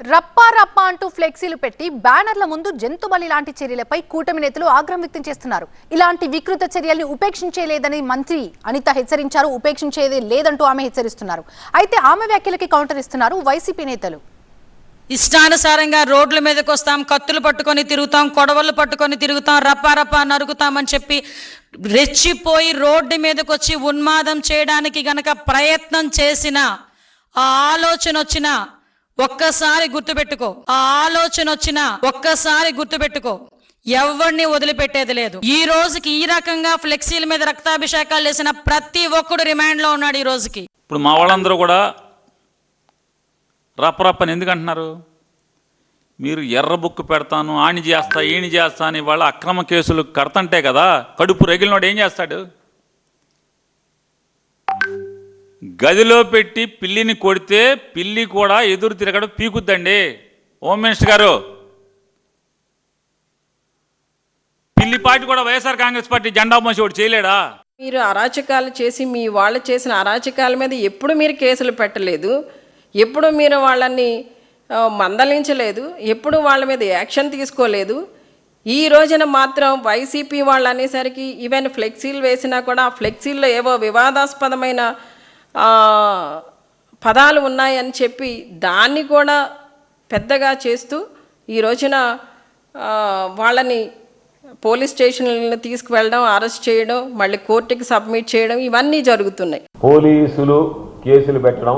రప్పా రప్పా అంటూ ఫ్లెక్సీలు పెట్టి బ్యానర్ల ముందు జంతు బలి లాంటి చర్యలపై కూటమి నేతలు ఆగ్రహం వ్యక్తం చేస్తున్నారు. ఇలాంటి వికృత చర్యల్ని ఉపేక్షించేలేదని మంత్రి అనిత హెచ్చరించారు. ఉపేక్షించేది లేదంటూ ఆమె హెచ్చరిస్తున్నారు. అయితే ఆమె వ్యాఖ్యలకి కౌంటర్ ఇస్తున్నారు వైసీపీ నేతలు. ఇష్టానుసారంగా రోడ్ల మీదకి వస్తాం కత్తులు పట్టుకొని తిరుగుతాం కొడవలు పట్టుకొని తిరుగుతాం రప్పారప్ప రప్పా నరుగుతామని చెప్పి రెచ్చిపోయి రోడ్డు మీదకి వచ్చి ఉన్మాదం చేయడానికి గనక ప్రయత్నం చేసిన ఆ ఆలోచన వచ్చిన ఒక్కసారి గుర్తుపెట్టుకో. ఆ ఆలోచన వచ్చిన ఒక్కసారి గుర్తుపెట్టుకో. ఎవరిని వదిలిపెట్టేది లేదు. ఈ రోజుకి ఈ రకంగా ఫ్లెక్సీల మీద రక్తాభిషేకాలు చేసిన ప్రతి ఒక్కడు రిమాండ్లో ఉన్నాడు ఈ రోజుకి. ఇప్పుడు మా వాళ్ళందరూ కూడా రప్పరప్పని ఎందుకు అంటున్నారు మీరు ఎర్ర బుక్ పెడతాను ఆణి చేస్తా ఈని చేస్తా అని వాళ్ళ అక్రమ కేసులు కడతంటే కదా కడుపు రగిలినోడు ఏం చేస్తాడు? గదిలో పెట్టి పిల్లిని కొడితే పిల్లి కూడా ఎదురు తిరగడం పీకుద్దండి. హోమ్ మినిస్టర్ గారు పిల్లి పార్టీ కూడా వైఎస్ఆర్ కాంగ్రెస్ పార్టీ జెండా మోసి ఒకటి చేయలేడా? మీరు అరాచకాలు చేసి మీ వాళ్ళు చేసిన అరాచకాల మీద ఎప్పుడు మీరు కేసులు పెట్టలేదు? ఎప్పుడు మీరు వాళ్ళని మందలించలేదు? ఎప్పుడు వాళ్ళ మీద యాక్షన్ తీసుకోలేదు? ఈ రోజున మాత్రం వైసీపీ వాళ్ళు అనేసరికి ఈవెన్ ఫ్లెక్సీలు వేసినా కూడా ఆ ఫ్లెక్సీల్లో ఏవో వివాదాస్పదమైన పదాలు ఉన్నాయని చెప్పి దాన్ని కూడా పెద్దగా చేస్తూ ఈ రోజున వాళ్ళని పోలీస్ స్టేషన్లను తీసుకువెళ్ళడం అరెస్ట్ చేయడం మళ్ళీ కోర్టుకి సబ్మిట్ చేయడం ఇవన్నీ జరుగుతున్నాయి. పోలీసులు కేసులు పెట్టడం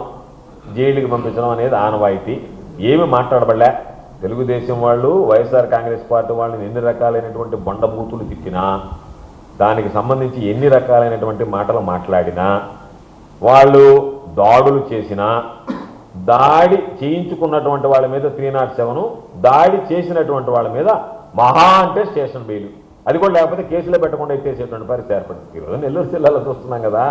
జైలుకి పంపించడం అనేది ఆనవాయితీ. ఏమి మాట్లాడబడలే. తెలుగుదేశం వాళ్ళు వైఎస్ఆర్ కాంగ్రెస్ పార్టీ వాళ్ళని ఎన్ని రకాలైనటువంటి బొండబూతులు తిప్పినా దానికి సంబంధించి ఎన్ని రకాలైనటువంటి మాటలు మాట్లాడినా వాళ్ళు దాడులు చేసినా దాడి చేయించుకున్నటువంటి వాళ్ళ మీద త్రీ నాట్ సెవెన్ దాడి చేసినటువంటి వాళ్ళ మీద మహా అంటే స్టేషన్ బెయిల్. అది కూడా లేకపోతే కేసులో పెట్టకుండా ఎత్తేసేటువంటి పరిస్థితి ఏర్పడింది. ఈరోజు నెల్లూరు జిల్లాలో చూస్తున్నాం కదా.